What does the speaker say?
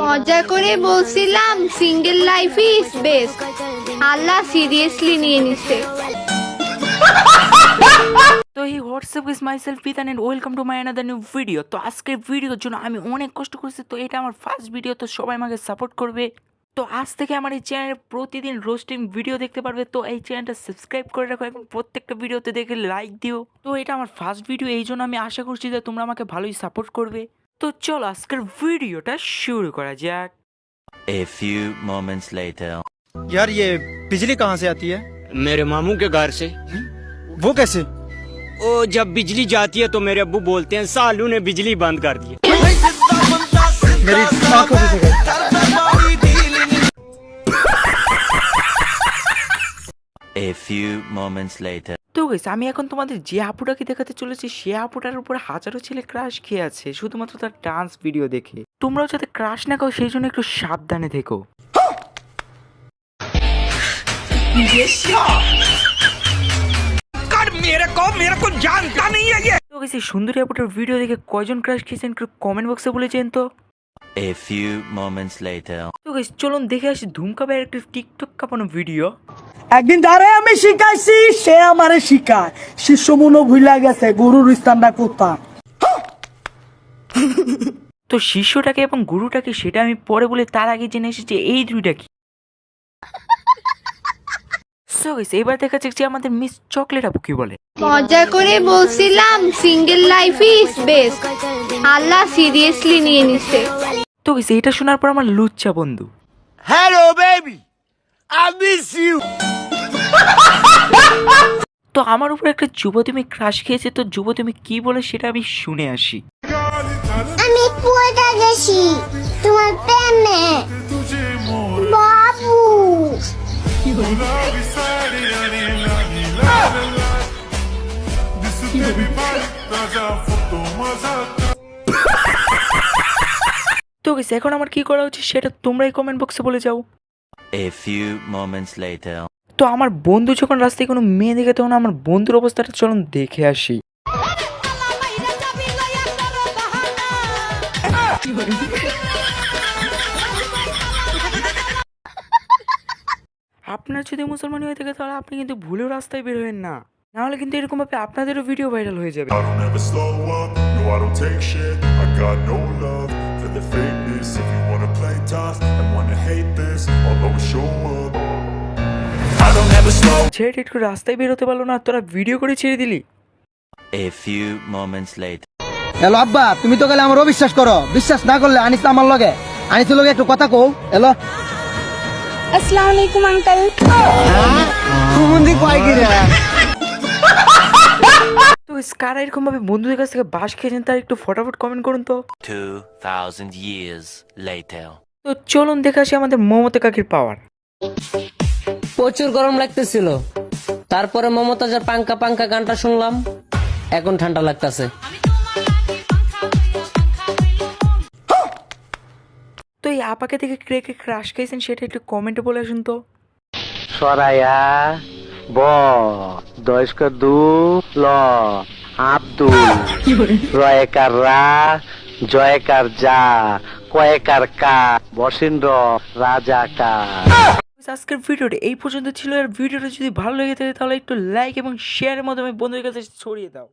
মজা করে বলছিলাম single life is best Allah seriously নিয়ে নিছে। তো এই WhatsApp is my self পিতান and welcome to my another new video তো আজকের ভিডিওর জন্য আমি অনেক কষ্ট করেছি, তো এটা আমার ফার্স্ট ভিডিও তো সবাই আমাকে সাপোর্ট করবে। তো আজ থেকে আমার এই চ্যানেলে প্রতিদিন রোস্টিং ভিডিও দেখতে পারবে, তো এই চ্যানেলটা সাবস্ক্রাইব করে রাখো, এবং প্রত্যেকটা ভিডিওতে দেখে লাইক দিও। তো এটা আমার ফার্স্ট ভিডিও এই জন্য আমি আশা করছি যে তোমরা আমাকে ভালোই সাপোর্ট করবে। তো চলো আজকের ভিডিওটা শুরু করা যাক A few moments later. यार ये बिजली कहाँ से आती है मेरे मामू के घर से वो कैसे ओ जब बिजली जाती है तो मेरे अब्बू बोलते हैं सालू ने बिजली बंद कर दी मेरी आंखों से गई A few moments later. তো আমি এখন তোমাদের যে আপুটাকে দেখাতে চলেছি সে আপুটার উপর হাজারো ছেলে ক্রাশ খেয়ে আছে শুধুমাত্র তার ডান্স ভিডিও দেখে। তোমরাও যাতে ক্রাশ না খাও সেই জন্য একটু সাবধানে থেকো। সুন্দরী আপুটার ভিডিও দেখে কয়জন ক্রাশ খেয়েছেন একটু কমেন্ট বক্সে বলেছেন তো। A few moments later. তো গেছে চলুন দেখে আসি ধুমকা ভাইয়ের একটু টিকটক কাঁপানো ভিডিও একদিন যারে আমি শিখাইছি সে আমারে শিখায়। শিষ্য মনো ভুলা গেছে গুরুর স্থানটা কোথা তো শিষ্যটাকে এবং গুরুটাকে সেটা আমি পরে বলে তার আগে জেনে এসেছি এই দুইটা কি? So guys, এবার দেখা যাচ্ছে যে আমাদের মিস চকলেট আপু কি বলে। মজা করে বলছিলাম single life is best Allah seriously নিয়ে নিছে। তো এইটা এটা শোনার পর আমার লুচ্চা বন্ধু। Hello baby I miss you তো আমার উপর একটা যুবতী ক্রাশ খেয়েছে তো যুবতী কি বলে সেটা আমি শুনে আসি। আমি পুয়েটা গেছি তোমার প্রেমে। বাবু। কি তো guys, এখন আমার কি করা উচিত সেটা তোমরাই কমেন্ট বক্সে বলে যাও। A few moments later. তো আমার বন্ধু যখন রাস্তায় কোনো মেয়ে দেখে তখন আমার বন্ধুর অবস্থাটা চলুন দেখে আসি। আপনার যদি মুসলমান হয়ে থাকে তাহলে আপনি কিন্তু ভুলেও রাস্তায় বের হবেন না। নাহলে কিন্তু এরকম ভাবে আপনাদেরও ভিডিও ভাইরাল হয়ে যাবে। For the fakeness If you wanna play tough and wanna hate this I'll always show up I don't ever slow ছেড়ে একটু রাস্তায় বেরোতে পারল না তোরা ভিডিও করে ছেড়ে দিলি A few moments later. এলো আব্বা তুমি তো গেলে আমার অবিশ্বাস করো বিশ্বাস না করলে আনিস আমার লগে আনিস লগে একটু কথা কও এলো আসসালামু আলাইকুম আঙ্কেল তো কারা এরকম ভাবে বন্ধুদের কাছ থেকে বাস খেয়েছেন তার একটু ফটাফট কমেন্ট করুন তো। 2,000 years later. তো চলুন দেখে আসি আমাদের মমতা কাকির পাওয়ার প্রচুর গরম লাগতেছিল। তারপরে মমতা মমতাজের পাঙ্কা পাঙ্কা গানটা শুনলাম এখন ঠান্ডা লাগতেছে। তো এই আপাকে থেকে কে কে ক্রাশ খেয়েছেন সেটা একটু কমেন্টে বলে আসুন তো। সরাইয়া ব দয়স্কর দু ল আব্দুল। রয়েকার রা জয়কার যা কয়েকার কা বসিন্দ্র রাজা কা। আজকের ভিডিওটি এই পর্যন্ত ছিল। আর ভিডিওটা যদি ভালো লেগে থাকে তাহলে একটু লাইক এবং শেয়ারের মাধ্যমে বন্ধুদের কাছে ছড়িয়ে দাও।